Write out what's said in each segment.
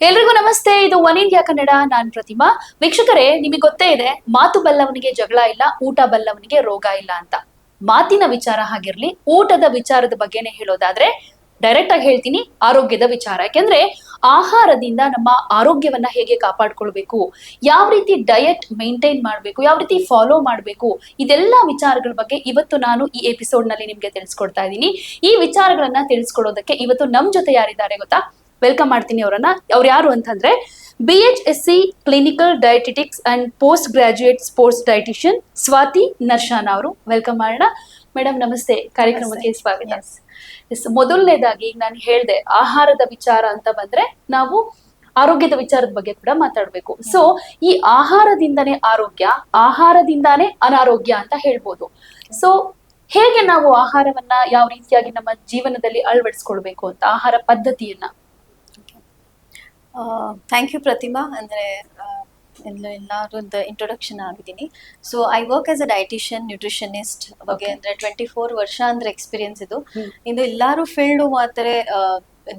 ಎಲ್ರಿಗೂ ನಮಸ್ತೆ, ಇದು ಒನ್ ಇಂಡಿಯಾ ಕನ್ನಡ, ನಾನ್ ಪ್ರತಿಮಾ. ವೀಕ್ಷಕರೇ, ನಿಮಗೆ ಗೊತ್ತೇ ಇದೆ, ಮಾತು ಬಲ್ಲವನಿಗೆ ಜಗಳ ಇಲ್ಲ, ಊಟ ಬಲ್ಲವನಿಗೆ ರೋಗ ಇಲ್ಲ ಅಂತ. ಮಾತಿನ ವಿಚಾರ ಆಗಿರ್ಲಿ ಊಟದ ವಿಚಾರದ ಬಗ್ಗೆನೇ ಹೇಳೋದಾದ್ರೆ ಡೈರೆಕ್ಟ್ ಆಗಿ ಹೇಳ್ತೀನಿ, ಆರೋಗ್ಯದ ವಿಚಾರ. ಯಾಕೆಂದ್ರೆ, ಆಹಾರದಿಂದ ನಮ್ಮ ಆರೋಗ್ಯವನ್ನ ಹೇಗೆ ಕಾಪಾಡ್ಕೊಳ್ಬೇಕು, ಯಾವ ರೀತಿ ಡಯಟ್ ಮೇಂಟೈನ್ ಮಾಡಬೇಕು, ಯಾವ ರೀತಿ ಫಾಲೋ ಮಾಡಬೇಕು, ಇದೆಲ್ಲ ವಿಚಾರಗಳ ಬಗ್ಗೆ ಇವತ್ತು ನಾನು ಈ ಎಪಿಸೋಡ್ನಲ್ಲಿ ನಿಮ್ಗೆ ತಿಳಿಸ್ಕೊಡ್ತಾ ಇದ್ದೀನಿ. ಈ ವಿಚಾರಗಳನ್ನ ತಿಳಿಸ್ಕೊಡೋದಕ್ಕೆ ಇವತ್ತು ನಮ್ ಜೊತೆ ಯಾರಿದ್ದಾರೆ ಗೊತ್ತಾ? ವೆಲ್ಕಮ್ ಮಾಡ್ತೀನಿ ಅವರನ್ನ. ಅವ್ರು ಯಾರು ಅಂತಂದ್ರೆ B H S C clinical dietetics and post graduate sports dietician Swathi Narshan ಅವರು. ವೆಲ್ಕಮ್ ಮಾಡೋಣ. ಮೇಡಮ್ ನಮಸ್ತೆ. ಕಾರ್ಯಕ್ರಮಕ್ಕೆ ಸ್ವಾಗತ. ಎಸ್ ಮೊದಲನೇದಾಗಿ ನಾನು ಹೇಳ್ದೆ ಆಹಾರದ ವಿಚಾರ ಅಂತ ಬಂದ್ರೆ ನಾವು ಆರೋಗ್ಯದ ವಿಚಾರದ ಬಗ್ಗೆ ಕೂಡ ಮಾತಾಡಬೇಕು. ಸೊ ಈ ಆಹಾರದಿಂದನೇ ಆರೋಗ್ಯ ಆಹಾರದಿಂದಾನೇ ಅನಾರೋಗ್ಯ ಅಂತ ಹೇಳ್ಬೋದು. ಸೊ ಹೇಗೆ ನಾವು ಆಹಾರವನ್ನ ಯಾವ ರೀತಿಯಾಗಿ ನಮ್ಮ ಜೀವನದಲ್ಲಿ ಅಳವಡಿಸ್ಕೊಳ್ಬೇಕು ಅಂತ ಆಹಾರ ಪದ್ಧತಿಯನ್ನ? ಥ್ಯಾಂಕ್ ಯು ಪ್ರತಿಮಾ ಅಂದರೆ ಎಲ್ಲ ಎಲ್ಲರೂ ಇಂಟ್ರೊಡಕ್ಷನ್ ಆಗಿದ್ದೀನಿ. So I work as a dietician nutritionist ಬಗ್ಗೆ. ಅಂದರೆ ಟ್ವೆಂಟಿ ಫೋರ್ ವರ್ಷ ಅಂದರೆ ಎಕ್ಸ್ಪೀರಿಯನ್ಸ್ ಇದು. ಇಂದು ಇದು ಎಲ್ಲರೂ ಫೀಲ್ಡು ಮಾತ್ರ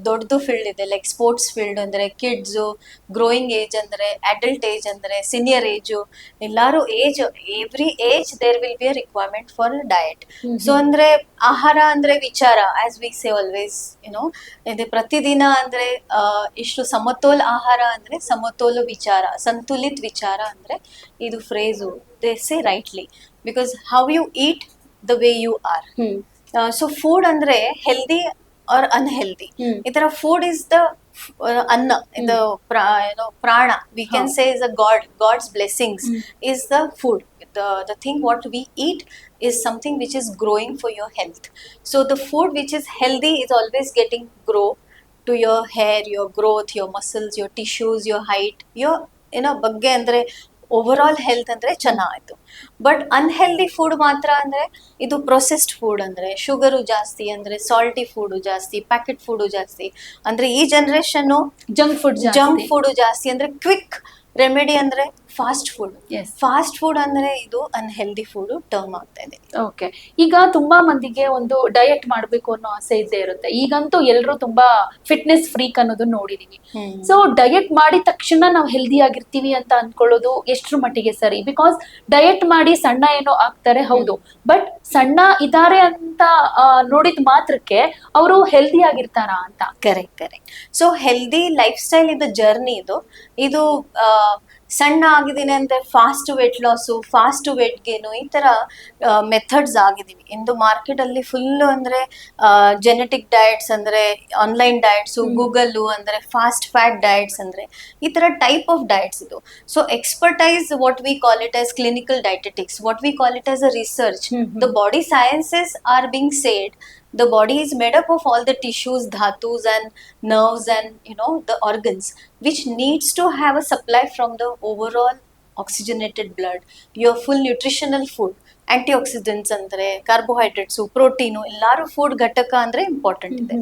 ದೊಡ್ಡದು ಫೀಲ್ಡ್ ಇದೆ ಲೈಕ್ ಸ್ಪೋರ್ಟ್ಸ್ ಫೀಲ್ಡ್ ಅಂದ್ರೆ ಕಿಡ್ಸ್ ಗ್ರೋಯಿಂಗ್ ಏಜ್ ಅಂದ್ರೆ ಅಡಲ್ಟ್ ಏಜ್ ಅಂದ್ರೆ ಸೀನಿಯರ್ ಏಜ್ ಎಲ್ಲರೂ age every age there will be a requirement for diet so ಅಂದ್ರೆ ಆಹಾರ ಅಂದ್ರೆ ವಿಚಾರ as we say always you know ಇದೆ ಪ್ರತಿದಿನ ಅಂದ್ರೆ ಇಷ್ಟು ಸಮತೋಲ್ ಆಹಾರ ಅಂದ್ರೆ ಸಮತೋಲ ವಿಚಾರ ಸಂತುಲಿತ ವಿಚಾರ ಅಂದ್ರೆ ಇದು phrase they say rightly because how you eat the way you are so food ಅಂದ್ರೆ ಹೆಲ್ದಿ ಆರ್ ಅನ್ಹೆಲ್ದಿ ಹ್ಮ್. ಈ ತರ ಫುಡ್ ಇಸ್ ದ ಅನ್ನ ಇದು ಏನೋ ಪ್ರಾಣ ವಿ ಕ್ಯಾನ್ ಹಾ. Say is a god god's blessings hmm. is the food the the thing what we eat is something which is growing for your health so the food which is healthy is always getting grow to your hair your growth your muscles your tissues your height your ಏನೋ ಬಗ್ಗೆ ಅಂದ್ರೆ over all health ಅಂದ್ರೆ ಚೆನ್ನಾಯ್ತು but unhealthy food ಮಾತ್ರ ಅಂದ್ರೆ ಇದು processed food ಅಂದ್ರೆ sugar ಜಾಸ್ತಿ ಅಂದ್ರೆ ಸಾಲ್ಟಿ ಫುಡ್ ಜಾಸ್ತಿ ಪ್ಯಾಕೆಟ್ ಫುಡ್ ಜಾಸ್ತಿ. ಅಂದ್ರೆ ಈ generation junk food junk food ಜಾಸ್ತಿ ಅಂದ್ರೆ ಕ್ವಿಕ್ ರೆಮಿಡಿ ಅಂದ್ರೆ ಫಾಸ್ಟ್ ಫುಡ್. ಫಾಸ್ಟ್ ಫುಡ್ ಅಂದ್ರೆ ಇದು ಅನ್ಹೆಲ್ದಿ ಫುಡ್ ಟರ್ಮ್ ಆಗ್ತಾ ಇದೆ. ಓಕೆ ಈಗ ತುಂಬಾ ಮಂದಿಗೆ ಒಂದು ಡಯಟ್ ಮಾಡಬೇಕು ಅನ್ನೋ ಆಸೆ ಇದ್ದೇ ಇರುತ್ತೆ. ಈಗಂತೂ ಎಲ್ಲರೂ ತುಂಬಾ ಫಿಟ್ನೆಸ್ ಫ್ರೀಕ್ ಅನ್ನೋದನ್ನ ನೋಡಿದೀವಿ ಸೊ ಡಯಟ್ ಮಾಡಿದ ತಕ್ಷಣ ನಾವು ಹೆಲ್ದಿ ಆಗಿರ್ತೀವಿ ಅಂತ ಅನ್ಕೊಳ್ಳೋದು ಎಷ್ಟ್ರ ಮಟ್ಟಿಗೆ ಸರಿ? ಬಿಕಾಸ್ ಡಯಟ್ ಮಾಡಿ ಸಣ್ಣ ಏನೋ ಆಗ್ತಾರೆ ಹೌದು. ಬಟ್ ಸಣ್ಣ ಇದಾರೆ ಅಂತ ನೋಡಿದ್ ಮಾತ್ರಕ್ಕೆ ಅವರು ಹೆಲ್ದಿ ಆಗಿರ್ತಾರಾ ಅಂತ. Correct correct so healthy life style ಇದು ಜರ್ನಿ ಇದು. ಇದು ಸಣ್ಣ ಆಗಿದ್ದೀನಿ ಅಂದ್ರೆ fast weight loss fast weight gain ಈ ತರ ಮೆಥಡ್ಸ್ ಆಗಿದ್ದೀವಿ ಇಂದು ಮಾರ್ಕೆಟ್ ಅಲ್ಲಿ ಫುಲ್ ಅಂದ್ರೆ ಜೆನೆಟಿಕ್ ಡಯಟ್ಸ್ ಅಂದ್ರೆ ಆನ್ಲೈನ್ ಡಯಟ್ಸು ಗೂಗಲ್ಲು ಅಂದ್ರೆ ಫಾಸ್ಟ್ ಫ್ಯಾಟ್ ಡಯಟ್ಸ್ ಅಂದ್ರೆ ಈ ತರ ಟೈಪ್ ಆಫ್ ಡಯಟ್ಸ್ ಇದು. So expertise what we call it as clinical dietetics what we call it as a research the body sciences are being said the body is made up of all the tissues dhatus and nerves and you know the organs which needs to have a supply from the overall oxygenated blood your full nutritional food oxidants ಅಂದ್ರೆ carbohydrates protein ಎಲ್ಲಾರು food ಘಟಕ ಅಂದ್ರೆ important ಇದೆ.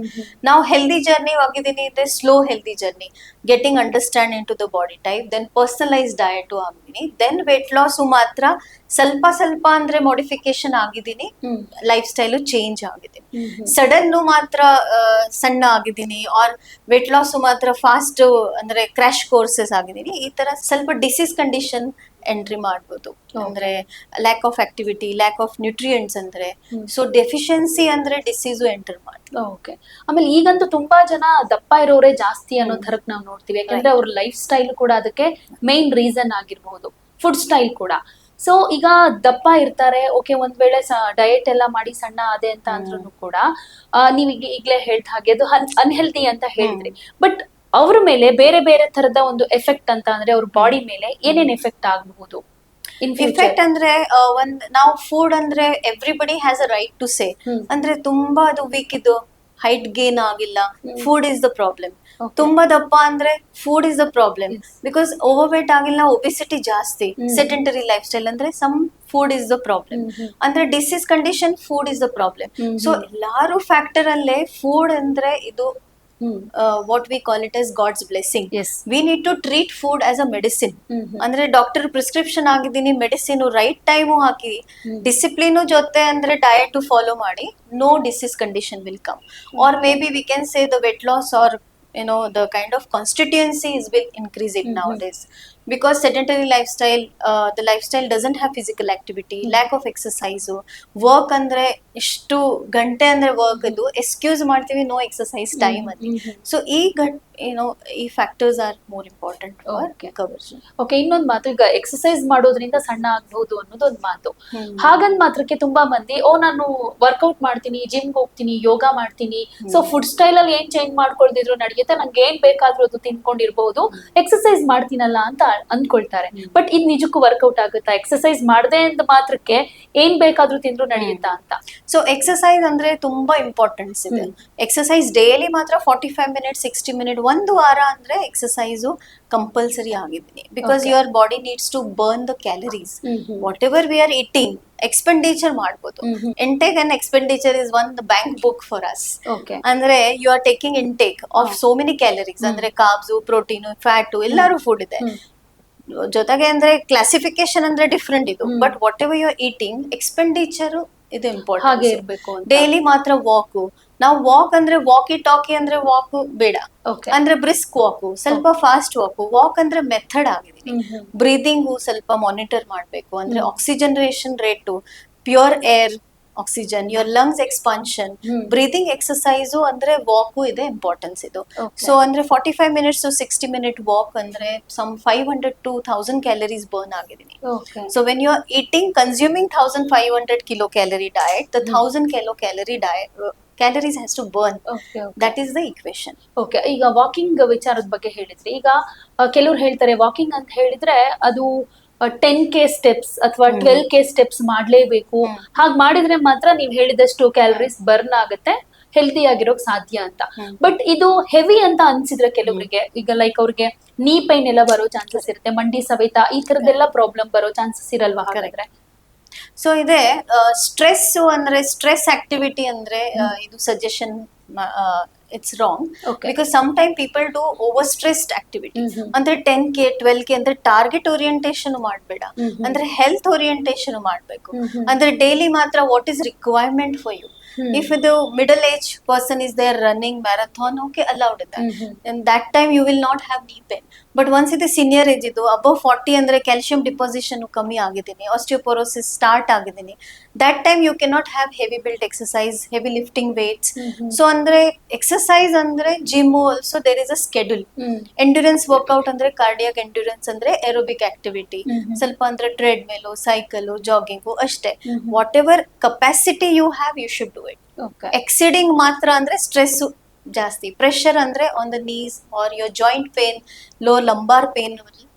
ನಾವು healthy journey ಆಗಿದ್ದೀನಿ ಇದೆ slow healthy journey getting understand into the body type then personalise diet ಆಗಿದ್ದೀನಿ then weight loss ಮಾತ್ರ ಸ್ವಲ್ಪ ಸ್ವಲ್ಪ ಅಂದ್ರೆ ಮಾಡಿಫಿಕೇಶನ್ ಆಗಿದ್ದೀನಿ ಲೈಫ್ ಸ್ಟೈಲು ಚೇಂಜ್ ಆಗಿದೆ. ಸಡನ್ ಮಾತ್ರ ಸಣ್ಣ ಆಗಿದ್ದೀನಿ ಆರ್ ವೆಟ್ ಲಾಸು ಮಾತ್ರ ಫಾಸ್ಟ್ ಅಂದ್ರೆ ಕ್ರ್ಯಾಶ್ ಕೋರ್ಸಸ್ ಆಗಿದ್ದೀನಿ ಈ ತರ ಸ್ವಲ್ಪ ಡಿಸೀಸ್ ಕಂಡೀಷನ್ ಎಂಟ್ರಿ ಮಾಡ್ಬೋದು. ಅಂದ್ರೆ lack of activity lack of nutrients ಅಂದ್ರೆ. ಸೊ ಡೆಫಿಷಿಯನ್ಸಿ ಅಂದ್ರೆ ಡಿಸೀಸು ಎಂಟರ್ ಮಾಡಿ ಓಕೆ ಆಮೇಲೆ ಈಗಂತೂ ತುಂಬಾ ಜನ ದಪ್ಪ ಇರೋರೇ ಜಾಸ್ತಿ ಅನ್ನೋ ತರಕ್ ನಾವು ನೋಡ್ತೀವಿ. ಯಾಕಂದ್ರೆ ಅವ್ರ ಲೈಫ್ ಸ್ಟೈಲ್ ಕೂಡ ಅದಕ್ಕೆ ಮೇನ್ ರೀಸನ್ ಆಗಿರ್ಬಹುದು ಫುಡ್ ಸ್ಟೈಲ್ ಕೂಡ. ಸೊ ಈಗ ದಪ್ಪ ಇರ್ತಾರೆ ಓಕೆ ಒಂದ್ ವೇಳೆ ಡಯಟ್ ಎಲ್ಲ ಮಾಡಿ ಸಣ್ಣ ಅದೇ ಅಂತ ಅಂದ್ರೂ ಕೂಡ ನೀವ್ ಈಗ ಈಗ್ಲೇ ಹೇಳ್ದ ಹಾಗೆ ಅದು ಅನ್ಹೆಲ್ತಿ ಅಂತ ಹೇಳಿದ್ರಿ ಬಟ್ ಅವ್ರ ಮೇಲೆ ಬೇರೆ ಬೇರೆ ತರದ ಒಂದು ಎಫೆಕ್ಟ್ ಅಂತ ಅಂದ್ರೆ ಅವ್ರ ಬಾಡಿ ಮೇಲೆ ಏನೇನ್ ಎಫೆಕ್ಟ್ ಆಗಬಹುದು ಇನ್ ಇಫೆಕ್ಟ್ ಅಂದ್ರೆ ಒಂದ್ ನಾವು ಫುಡ್ ಅಂದ್ರೆ everybody has a right to say. ಅಂದ್ರೆ ತುಂಬಾ ಅದು ವೀಕ್ ಇದು. ಹೈಟ್ ಗೇನ್ ಆಗಿಲ್ಲ. ಫುಡ್ ಇಸ್ ದ ಪ್ರಾಬ್ಲಮ್ ತುಂಬಾ ದಪ್ಪ ಅಂದ್ರೆ food is the problem. Because overweight ಆಗಿಲ್ಲ ಒಬಿಸಿಟಿ ಜಾಸ್ತಿ. ಸೆಟೆಂಟರಿ ಸೆಡೆಂಟರಿ ಲೈಫ್ ಸ್ಟೈಲ್ ಅಂದ್ರೆ some food is the problem. ಅಂದ್ರೆ disease condition food is the problem so ಎಲ್ಲಾರು ಫ್ಯಾಕ್ಟರ್ ಅಲ್ಲೇ ಫುಡ್ ಅಂದ್ರೆ ಇದು what we call it as god's blessing we need to treat food as a medicine. ಅಂದ್ರೆ doctor prescription ಆಗಿದ್ದೀನಿ medicine right time ಹಾಕಿ discipline ಜೊತೆ ಅಂದ್ರೆ ಡಯಟ್ ಫಾಲೋ ಮಾಡಿ no disease condition will come or maybe we can say the weight loss or you know the kind of constituency is been increasing now nowadays. Because sedentary lifestyle uh, the lifestyle doesn't have physical activity activity lack of exercise. Work ಅಂದ್ರೆ ಇಷ್ಟು ಗಂಟೆ ಅಂದ್ರೆ work ಅದು excuse ಮಾಡ್ತೀವಿ no exercise time ಅಲ್ಲಿ. So ಈ gut ಏನೋ ಈ factors are more important okay ಇನ್ನೊಂದು ಮಾತು ಈಗ ಎಕ್ಸಸೈಸ್ ಮಾಡೋದ್ರಿಂದ ಸಣ್ಣ ಆಗ್ಬಹುದು ಅನ್ನೋದು ಒಂದು ಮಾತು. ಹಾಗಂದ್ ಮಾತ್ರಕ್ಕೆ ತುಂಬಾ ಮಂದಿ ಓ ನಾನು ವರ್ಕೌಟ್ ಮಾಡ್ತೀನಿ ಜಿಮ್ ಹೋಗ್ತೀನಿ ಯೋಗ ಮಾಡ್ತೀನಿ. ಸೊ ಫುಡ್ ಸ್ಟೈಲ್ ಅಲ್ಲಿ ಏನ್ ಚೇಂಜ್ ಮಾಡ್ಕೊಳ್ದಿದ್ರು ನಡೆಯುತ್ತೆ ನಂಗೆ ಏನ್ ಬೇಕಾದ್ರೂ ಅದು ತಿನ್ಕೊಂಡಿರ್ಬಹುದು ಎಕ್ಸಸೈಸ್ ಮಾಡ್ತೀನಲ್ಲ ಅಂತ ಅಂದ್ಕೊಳ್ತಾರೆ. ಬಟ್ ಇದು ನಿಜಕ್ಕೂ ವರ್ಕೌಟ್ ಆಗುತ್ತಾ? ಎಕ್ಸಸೈಸ್ ಮಾಡದೆ ಅಂತ ಮಾತ್ರಕ್ಕೆ ಏನ್ ಬೇಕಾದ್ರೂ ತಿಂದ್ರು ನಡೆಯುತ್ತಾ ಅಂತ. ಸೊ ಎಕ್ಸಸೈಸ್ ಅಂದ್ರೆ ತುಂಬಾ ಇಂಪಾರ್ಟೆನ್ಸ್ ಇದೆ. ಎಕ್ಸಸೈಸ್ ಡೈಲಿ ಮಾತ್ರ forty five minute sixty minute ಒಂದು ವಾರ ಅಂದ್ರೆ ಎಕ್ಸಸೈಸು ಕಂಪಲ್ಸರಿ ಆಗಿದ್ದೀನಿ because. Your body needs to burn the calories whatever we are eating expenditure ಮಾಡ್ಬೋದು. Intake and expenditure is one the bank book for us ಅಂದ್ರೆ you are taking intake of. So many calories. ಅಂದ್ರೆ carbs protein fat ಎಲ್ಲಾರು food ಇದೆ. ಜೊತೆಗೆ ಅಂದ್ರೆ classification ಅಂದ್ರೆ different ಇದು. But whatever you eating expenditure ಇದು ಹಾಗೆ ಇಂಪಾರ್ಟೆಂಟ್ ಇರ್ಬೇಕು ಅಂತ. ಡೈಲಿ ಮಾತ್ರ ವಾಕು ನಾವು ವಾಕ್ ಅಂದ್ರೆ ವಾಕಿ ಟಾಕಿ ಅಂದ್ರೆ ವಾಕ್ ಬೇಡ. ಅಂದ್ರೆ ಬ್ರಿಸ್ಕ್ ವಾಕ್ ಸ್ವಲ್ಪ ಫಾಸ್ಟ್ ವಾಕ್ ವಾಕ್ ಅಂದ್ರೆ ಮೆಥಡ್ ಆಗಿದೆ. ಬ್ರೀದಿಂಗ್ ಸ್ವಲ್ಪ ಮಾನಿಟರ್ ಮಾಡಬೇಕು. ಅಂದ್ರೆ oxygen ration rate pure air oxygen your lungs expansion. Breathing exercise ಅಂದ್ರೆ ವಾಕು ಇದೆ ಇಂಪಾರ್ಟೆನ್ಸ್ ಇದು. ಸೊ ಅಂದ್ರೆ forty five minutes to sixty minute walk ಅಂದ್ರೆ some five hundred to thousand calories burn ಆಗಿದ್ದೀನಿ. Okay when you are eating, consuming 1500 kilocalorie diet, the Hmm. 1000 thousand kilocalorie diet calories has to burn that is the equation okay ಈಗ walking ವಿಚಾರದ ಬಗ್ಗೆ ಹೇಳಿದ್ರಿ ಈಗ ಕೆಲವ್ರು ಹೇಳ್ತಾರೆ walking ಅಂತ ಹೇಳಿದ್ರೆ ಅದು ಟೆನ್ ಕೆ ಸ್ಟೆಪ್ಸ್ ಅಥವಾ. ಟ್ವೆಲ್ ಕೆ ಸ್ಟೆಪ್ಸ್ ಮಾಡಲೇಬೇಕು. ಹಾಗೆ ಮಾಡಿದ್ರೆ ಮಾತ್ರ ನೀವು ಹೇಳಿದಷ್ಟು ಕ್ಯಾಲರೀಸ್ ಬರ್ನ್ ಆಗುತ್ತೆ ಹೆಲ್ದಿ ಆಗಿರೋಕ್ ಸಾಧ್ಯ ಅಂತ. ಬಟ್ ಇದು ಹೆವಿ ಅಂತ ಅನ್ಸಿದ್ರೆ ಕೆಲವರಿಗೆ ಈಗ ಲೈಕ್ ಅವ್ರಿಗೆ ನೀ ಪೈನ್ ಎಲ್ಲ ಬರೋ ಚಾನ್ಸಸ್ ಇರುತ್ತೆ ಮಂಡಿ ಸವೆತ ಈ ತರದೆಲ್ಲ ಪ್ರಾಬ್ಲಮ್ ಬರೋ ಚಾನ್ಸಸ್ ಇರಲ್ವಾ ಹಾಗಾದ್ರೆ? ಸೊ ಇದೆ ಸ್ಟ್ರೆಸ್ ಅಂದ್ರೆ ಸ್ಟ್ರೆಸ್ ಆಕ್ಟಿವಿಟಿ ಅಂದ್ರೆ ಇದು suggestion it's wrong. Because some time people do over stressed activity. ಅಂದ್ರೆ ಟೆನ್ ಕೆ ಟ್ವೆಲ್ ಕೆ ಅಂದ್ರೆ ಟಾರ್ಗೆಟ್ ಓರಿಯಂಟೇಶನ್ ಮಾಡಬೇಡ. ಅಂದ್ರೆ ಹೆಲ್ತ್ ಓರಿಯಂಟೇಶನ್ ಮಾಡಬೇಕು. ಅಂದ್ರೆ ಡೈಲಿ ಮಾತ್ರ what is requirement for you. If ಇದು middle age person is there running marathon okay allowed ಇದೆ time you and that time you will not have knee pain but once ಇದು senior age ಇದು above forty ಅಂದ್ರೆ calcium deposition ಕಮ್ಮಿ ಆಗಿದ್ದೀನಿ osteoporosis start ಆಗಿದ್ದೀನಿ that time you cannot have heavy build exercise heavy lifting weights. So ಅಂದ್ರೆ exercise ಅಂದ್ರೆ gym also there is a schedule. Endurance workout ಅಂದ್ರೆ cardiac endurance ಅಂದ್ರೆ aerobic activity. ಸ್ವಲ್ಪ ಅಂದ್ರೆ ಟ್ರೆಡ್ ಮೇಲು ಸೈಕಲ್ ಜಾಗಿಂಗು ಅಷ್ಟೇ. Whatever capacity you have you should do it. Exceeding ಮಾತ್ರ ಅಂದ್ರೆ stress ಜಾಸ್ತಿ. ಪ್ರೆಷರ್ ಅಂದ್ರೆ on the knees or your joint pain low lumbar pain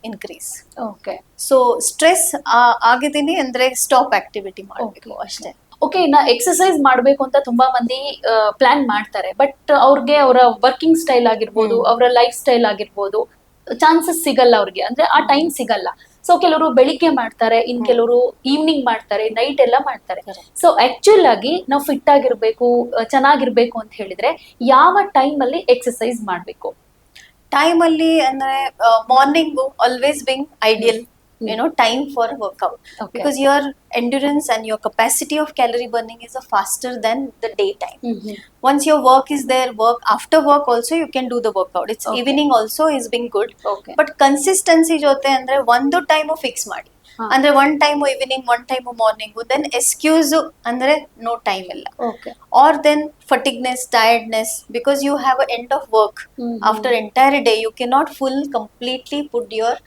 increase okay so stress ಆಗಿದ್ದೀನಿ ಅಂದ್ರೆ stop activity ಮಾಡಬೇಕು ಅಷ್ಟೇ. Okay ಇನ್ನ ಎಕ್ಸಸೈಸ್ ಮಾಡಬೇಕು ಅಂತ ತುಂಬಾ ಮಂದಿ ಪ್ಲಾನ್ ಮಾಡ್ತಾರೆ. ಬಟ್ ಅವ್ರಿಗೆ ಅವರ ವರ್ಕಿಂಗ್ ಸ್ಟೈಲ್ ಆಗಿರ್ಬೋದು ಅವರ ಲೈಫ್ ಸ್ಟೈಲ್ ಆಗಿರ್ಬೋದು ಚಾನ್ಸಸ್ ಸಿಗಲ್ಲ ಅವ್ರಿಗೆ. ಅಂದ್ರೆ ಆ ಟೈಮ್ ಸಿಗಲ್ಲ. ಸೊ ಕೆಲವರು ಬೆಳಿಗ್ಗೆ ಮಾಡ್ತಾರೆ ಇನ್ ಕೆಲವರು ಈವ್ನಿಂಗ್ ಮಾಡ್ತಾರೆ ನೈಟ್ ಎಲ್ಲ ಮಾಡ್ತಾರೆ. ಸೊ ಆಕ್ಚುಲ್ ಆಗಿ ನಾವು ಫಿಟ್ ಆಗಿರ್ಬೇಕು ಚೆನ್ನಾಗಿರ್ಬೇಕು ಅಂತ ಹೇಳಿದ್ರೆ ಯಾವ ಟೈಮ್ ಅಲ್ಲಿ ಎಕ್ಸಸೈಸ್ ಮಾಡ್ಬೇಕು? ಟೈಮ್ ಅಲ್ಲಿ ಅಂದ್ರೆ morning always being ideal. you know time for workout Okay. because your endurance and your capacity of calorie burning is a faster than the daytime once your work is there work after work also you can do the workout it's Okay. evening also is being good okay but consistency ಜೊತೆ ಅಂದ್ರೆ ಒಂದು time fix ಮಾಡಿ ಹಾ. ಅಂದ್ರೆ one time evening one time morning then excuse ಅಂದ್ರೆ no time ಇಲ್ಲ okay or then fatigueness tiredness because you have a end of work after entire day you cannot full completely put your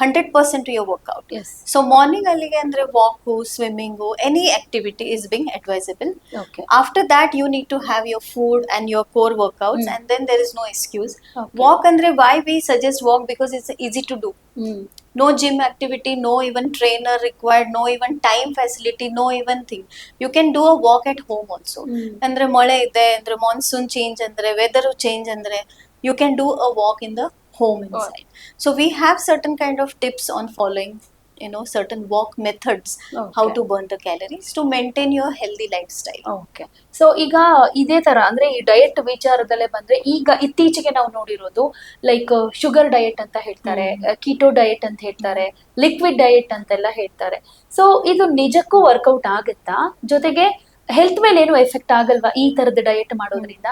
hundred percent to your workout as so morning ಅಲ್ಲಿಗೆ ಅಂದ್ರೆ walk swimming any activity is being advisable okay after that you need to have your food and your core workouts Hmm. and then there is no excuse Okay. walk andre why we suggest walk because it's easy to do hmm no gym activity no even trainer required no even time facility no even thing you can do a walk at home also hmm. ಅಂದ್ರೆ ಮಳೆ ಇದೆ ಅಂದ್ರೆ monsoon change ಅಂದ್ರೆ weather change ಅಂದ್ರೆ you can do a walk in the home inside so we have certain kind of tips on following you know certain walk methods okay. how to burn the calories to maintain your healthy lifestyle okay so ಈಗ ಇದೇ ತರ ಅಂದ್ರೆ ಈ diet ವಿಚಾರದಲ್ಲೇ ಬಂದ್ರೆ ಈಗ ಇತ್ತೀಚೆಗೆ ನಾವು ನೋಡಿರೋದು like sugar diet ಅಂತ ಹೇಳ್ತಾರೆ ಕೀಟೋ ಡಯಟ್ ಅಂತ ಹೇಳ್ತಾರೆ ಲಿಕ್ವಿಡ್ ಡಯಟ್ ಅಂತೆಲ್ಲ ಹೇಳ್ತಾರೆ ಸೊ ಇದು ನಿಜಕ್ಕೂ ವರ್ಕೌಟ್ ಆಗುತ್ತಾ ಜೊತೆಗೆ ಹೆಲ್ತ್ ಮೇಲೆ ಏನು ಎಫೆಕ್ಟ್ ಆಗಲ್ವಾ ಈ ತರದ ಡಯಟ್ ಮಾಡೋದ್ರಿಂದ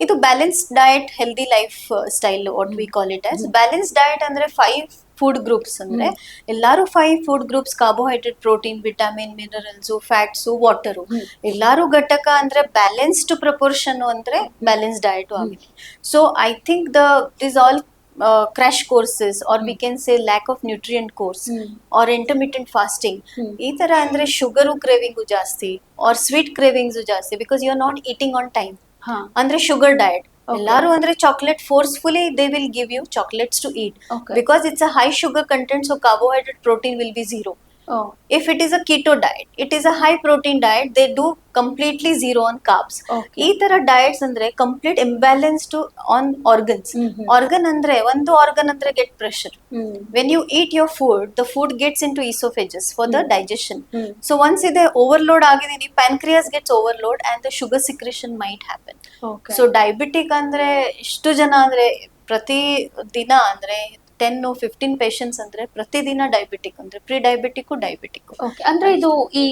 ಇದು balanced diet healthy lifestyle what we call it as balance diet ಅಂದ್ರೆ ಫೈವ್ ಫುಡ್ ಗ್ರೂಪ್ಸ್ ಅಂದ್ರೆ ಎಲ್ಲಾರು five food groups carbohydrate protein vitamin minerals fats water. ಎಲ್ಲಾರು ಘಟಕ ಅಂದ್ರೆ ಬ್ಯಾಲೆನ್ಸ್ಡ್ ಪ್ರಪೋರ್ಷನ್ ಅಂದ್ರೆ ಬ್ಯಾಲೆನ್ಸ್ ಡಯಟ್ ಆಗಿದೆ. So I think the this all crash courses or we can say lack of nutrient course or intermittent fasting ಈ ತರ ಅಂದ್ರೆ sugar craving ಜಾಸ್ತಿ or sweet cravings ಜಾಸ್ತಿ because you are not eating on time ಅಂದ್ರೆ sugar diet ಎಲ್ಲಾರು ಅಂದ್ರೆ chocolate forcefully they will give you chocolates to eat because it's a high sugar content so carbohydrate protein will be zero. Oh if it is a keto diet it is a high protein diet they do completely zero on carbs. ಈ ತರ diets ಅಂದ್ರೆ complete imbalance to on organs. Organ ಅಂದ್ರೆ ಒಂದು organ ಅಂದ್ರೆ get pressure when you eat your food the food gets into esophagus for the digestion hmm. so once ಇದೆ overload ಆಗಿದೀನಿ pancreas gets overload and the sugar secretion might happen okay so diabetic ಅಂದ್ರೆ ಇಷ್ಟು ಜನ ಅಂದ್ರೆ ಪ್ರತಿ ದಿನ ಅಂದ್ರೆ ten fifteen patients ಅಂದ್ರೆ ಪ್ರತಿದಿನ ಡಯಾಬಿಟಿಕ್ ಅಂದ್ರೆ ಪ್ರೀ ಡಯಾಬಿಟಿಕ್ ಡಯಾಬಿಟಿಕ್ ಓಕೆ ಅಂದ್ರೆ ಇದು ಈ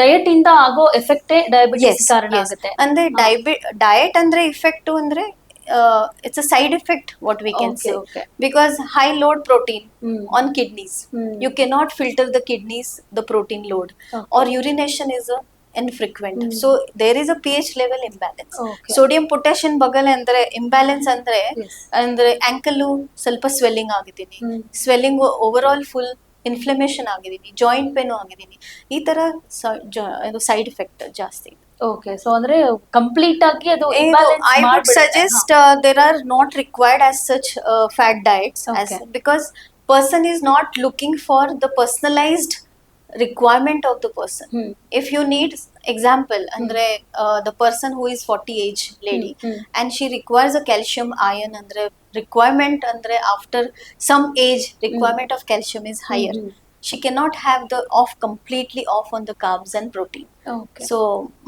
ಡಯಟ್ ಇಂದ ಆಗೋ ಎಫೆಕ್ಟೇ ಡಯಾಬಿಟಿಸ್ ಕಾರಣ ಆಗುತ್ತೆ. ಅಂದ್ರೆ ಡಯಾಬಿ ಡಯಟ್ ಅಂದ್ರೆ ಇಫೆಕ್ಟ್ ಅಂದ್ರೆ it's a side effect what we can say because high load protein. On kidneys you cannot filter the kidneys the protein load or urination is urination is uh, infrequent Hmm. so there is a ph level imbalance. Okay. sodium potassium ಬಗಲ್ ಅಂದ್ರೆ imbalance ಅಂದ್ರೆ ಅಂದ್ರೆ ankle ಸ್ವಲ್ಪ swelling ಆಗಿದ್ದೀನಿ. Swelling over all full inflammation ಆಗಿದ್ದೀನಿ. Joint pain ಆಗಿದ್ದೀನಿ. ಈ ತರ ಸೈಡ್ ಎಫೆಕ್ಟ್ ಜಾಸ್ತಿ. ಓಕೆ ಸೊ ಅಂದ್ರೆ ಕಂಪ್ಲೀಟ್ ಆಗಿ ಅದು I would suggest there are not required as such fat diets because person is not looking for the personalised requirement of the person hmm. if you need example andre uh, the person who is 40 age lady Hmm, hmm. and she requires a calcium iron andre requirement andre after some age requirement of calcium is higher Hmm, hmm. she cannot have the off completely off on the carbs and protein Okay. so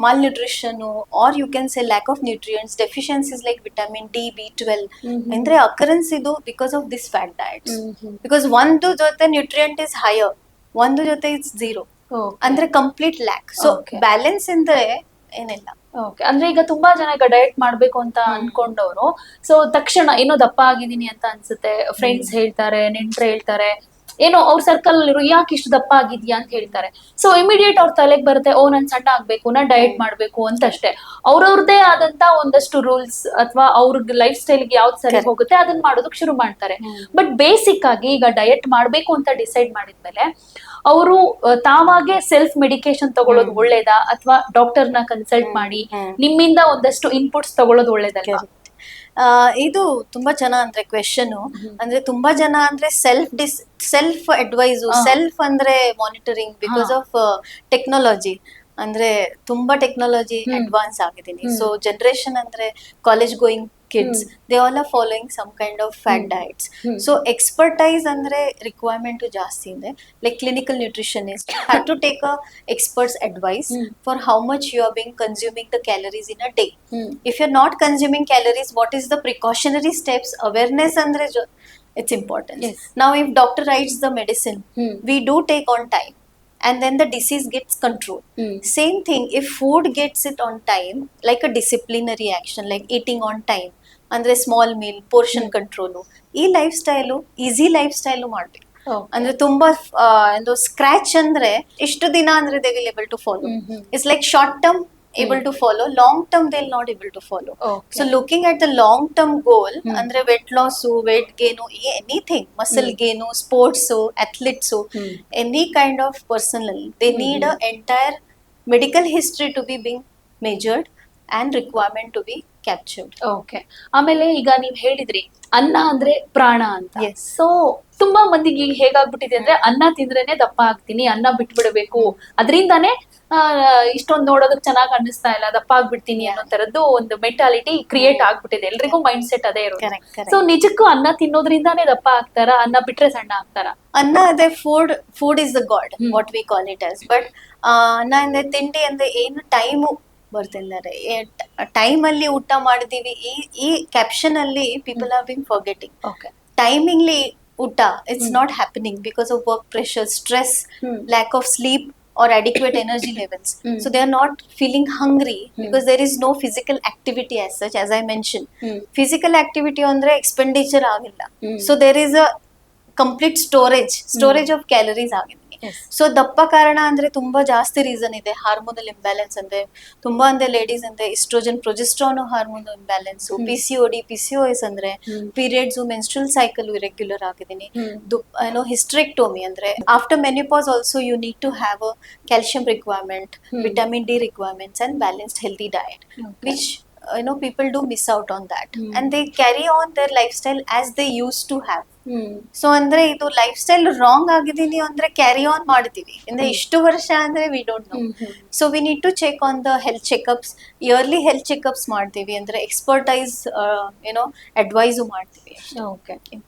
malnutrition or you can say lack of nutrients deficiencies like vitamin d b12 Mhm. andre occurrence because of this fat diets because one because the nutrient nutrient is higher ಒಂದು ಜೊತೆ it's zero ಅಂದ್ರೆ complete lack so. Balance ಅಂದ್ರೆ ಏನಿಲ್ಲ. Okay ಅಂದ್ರೆ ಈಗ ತುಂಬಾ ಜನ ಈಗ ಡಯಟ್ ಮಾಡ್ಬೇಕು ಅಂತ ಅನ್ಕೊಂಡವ್ರು. ಸೊ ತಕ್ಷಣ ಏನೋ ದಪ್ಪ ಆಗಿದ್ದೀನಿ ಅಂತ ಅನ್ಸುತ್ತೆ. ಫ್ರೆಂಡ್ಸ್ ಹೇಳ್ತಾರೆ ನೆಂಟ್ರೆ ಹೇಳ್ತಾರೆ. ಏನೋ ಅವ್ರ ಸರ್ಕಲ್ ಇರೋ ಯಾಕೆ ಇಷ್ಟು ದಪ್ಪ ಆಗಿದ್ಯಾ ಅಂತ ಹೇಳ್ತಾರೆ. ಸೊ ಇಮಿಡಿಯೇಟ್ ಅವ್ರ ತಲೆಗೆ ಬರುತ್ತೆ ಓ ನಾನು ಸಣ್ಣ ಆಗ್ಬೇಕು ನಾ ಡಯಟ್ ಮಾಡ್ಬೇಕು ಅಂತ ಅಷ್ಟೇ ಅವ್ರವ್ರದೇ ಆದಂತ ಒಂದಷ್ಟು ರೂಲ್ಸ್ ಅಥವಾ ಅವ್ರ ಲೈಫ್ ಸ್ಟೈಲ್ಗೆ ಯಾವ್ದು ಸರಿ. ಹೋಗುತ್ತೆ ಅದನ್ನ ಮಾಡೋದಕ್ಕೆ ಶುರು ಮಾಡ್ತಾರೆ. ಬಟ್ ಬೇಸಿಕ್ ಆಗಿ ಈಗ ಡಯಟ್ ಮಾಡ್ಬೇಕು ಅಂತ ಡಿಸೈಡ್ ಮಾಡಿದ್ಮೇಲೆ ಅವರು ತಾವಾಗೆ ಸೆಲ್ಫ್ ಮೆಡಿಕೇಶನ್ ತಗೊಳ್ಳೋದು. ಒಳ್ಳೇದಾ? ಅಥವಾ ಡಾಕ್ಟರ್ನ ಕನ್ಸಲ್ಟ್ ಮಾಡಿ ನಿಮ್ಮಿಂದ ಒಂದಷ್ಟು ಇನ್ಪುಟ್ಸ್ ತಗೊಳ್ಳೋದು ಒಳ್ಳೇದಲ್ಲ ಇದು ತುಂಬಾ ಜನ ಅಂದ್ರೆ ಕ್ವೆಶನ್ ಅಂದ್ರೆ ತುಂಬಾ ಜನ ಅಂದ್ರೆ self this self advice self ಅಂದ್ರೆ ಮಾನಿಟರಿಂಗ್ ಬಿಕಾಸ್ ಆಫ್ ಟೆಕ್ನಾಲಜಿ ಅಂದ್ರೆ ತುಂಬಾ ಟೆಕ್ನಾಲಜಿ ಅಡ್ವಾನ್ಸ್ ಆಗಿದ್ದೀನಿ. ಸೊ ಜನರೇಷನ್ ಅಂದ್ರೆ college going kids hmm. They all are following some kind of fat hmm. Diets hmm. So expertise ಅಂದ್ರೆ ರಿಕ್ವೈರ್ಮೆಂಟ್ ಜಾಸ್ತಿ ಇದೆ like clinical nutritionist have to take a experts advice hmm. For how much you are being consuming the calories in a day hmm. if you're not consuming calories what is the precautionary steps awareness andre jo- it's important Yes. now if doctor writes the medicine Hmm. we do take on time and then the disease gets controlled Mm. same thing if food gets it on time like a disciplinary action like eating on time ಅಂದ್ರೆ small meal portion control ಈ lifestyle easy lifestyle ಮಾಡ್ಬೇಕು. ಅಂದ್ರೆ ತುಂಬಾ ಒಂದು scratch ಅಂದ್ರೆ ಇಷ್ಟು ದಿನ ಅಂದ್ರೆ they will able to follow. It's like short term able to follow long term they'll not able to follow Okay. so looking at the long term goal Hmm. ಅಂದ್ರೆ weight loss weight gain anything muscle Hmm. Gain sports athletes Hmm. Any kind of personal they Hmm, need a entire medical history to be being measured and requirement to be captured okay ಆಮೇಲೆ ಈಗ ನೀವ್ ಹೇಳಿದ್ರಿ ಅನ್ನ ಅಂದ್ರೆ ಪ್ರಾಣ ಅಂತ Yes. So ತುಂಬಾ ಮಂದಿಗೆ ಈಗ ಹೇಗಾಗ್ಬಿಟ್ಟಿದೆ ಅಂದ್ರೆ ಅನ್ನ ತಿಂದ್ರೇನೆ ದಪ್ಪ ಆಗ್ತೀನಿ ಅನ್ನ ಬಿಟ್ಬಿಡ್ಬೇಕು. ಅದರಿಂದಾನೇ ಇಷ್ಟೊಂದು ನೋಡೋದಕ್ ಚೆನ್ನಾಗ್ ಅನ್ನಿಸ್ತಾ ಇಲ್ಲ ದಪ್ಪ ಆಗ್ಬಿಡ್ತೀನಿ ಅನ್ನೋ ತರದ್ದು ಒಂದು ಮೆಂಟಾಲಿಟಿ ಕ್ರಿಯೇಟ್ ಆಗ್ಬಿಟ್ಟಿದೆ. ಎಲ್ರಿಗೂ ಮೈಂಡ್ ಸೆಟ್ ಅದೇ correct. ಸೊ ನಿಜಕ್ಕೂ ಅನ್ನ ತಿನ್ನೋದ್ರಿಂದಾನೇ ದಪ್ಪ ಆಗ್ತಾರ? ಅನ್ನ ಬಿಟ್ರೆ ಸಣ್ಣ ಆಗ್ತಾರ? ಅನ್ನ ಅದೇ food food is the god what we call it us but ಅನ್ನ ಅಂದ್ರೆ ತಿಂಡಿ ಅಂದ್ರೆ ಏನು ಟೈಮು ಬರ್ತಿದ್ದಾರೆ ಟೈಮ್ ಅಲ್ಲಿ ಊಟ ಮಾಡಿದೀವಿ. ಈ ಈ ಕ್ಯಾಪ್ಷನ್ ಅಲ್ಲಿ people are being forgetting okay ಟೈಮಿಂಗ್ಲಿ Uta. It's hmm. not happening because of work pressure, stress, hmm. lack of sleep, or adequate energy levels. Mm. So they are not feeling hungry mm. because there is no physical activity as such, as I mentioned. Mm. Physical activity on the expenditure. Hmm. So there is a complete storage, storage of calories. So ದಪ್ಪ ಕಾರಣ ಅಂದ್ರೆ ತುಂಬಾ ಜಾಸ್ತಿ reason ಇದೆ hormonal imbalance ಅಂದ್ರೆ ತುಂಬಾ ಅಂದ್ರೆ ladies ಅಂದ್ರೆ oestrogen progesterone hormone imbalance PCOD P C O D P C O S ಅಂದ್ರೆ. ಪೀರಿಯಡ್ಸ್ ಮೆನ್ಸ್ಟ್ರಲ್ ಸೈಕಲ್ ಇರೆಗ್ಯುಲರ್ ಆಗಿದ್ದೀನಿ. ಏನೋ ಹಿಸ್ಟ್ರೆಕ್ಟೋಮಿ ಅಂದ್ರೆ after menopause also you need to have a calcium requirement. Vitamin D requirements and balanced healthy diet. Which you know people do miss out on that mm. and they carry on their lifestyle as they used to have. So ಅಂದ್ರೆ ಇದು lifestyle wrong ಆಗಿದೀನಿ ಅಂದ್ರೆ carry on ಮಾಡ್ತೀವಿ ಅಂದ್ರೆ ಇಷ್ಟು ವರ್ಷ ಅಂದ್ರೆ we don't know. So we need to check on the health checkups yearly health checkups ಮಾಡ್ತೀವಿ ಅಂದ್ರೆ ಎಕ್ಸ್ಪರ್ಟೈಸ್ ಏನೋ ಅಡ್ವೈಸು ಮಾಡ್ತೀವಿ Okay.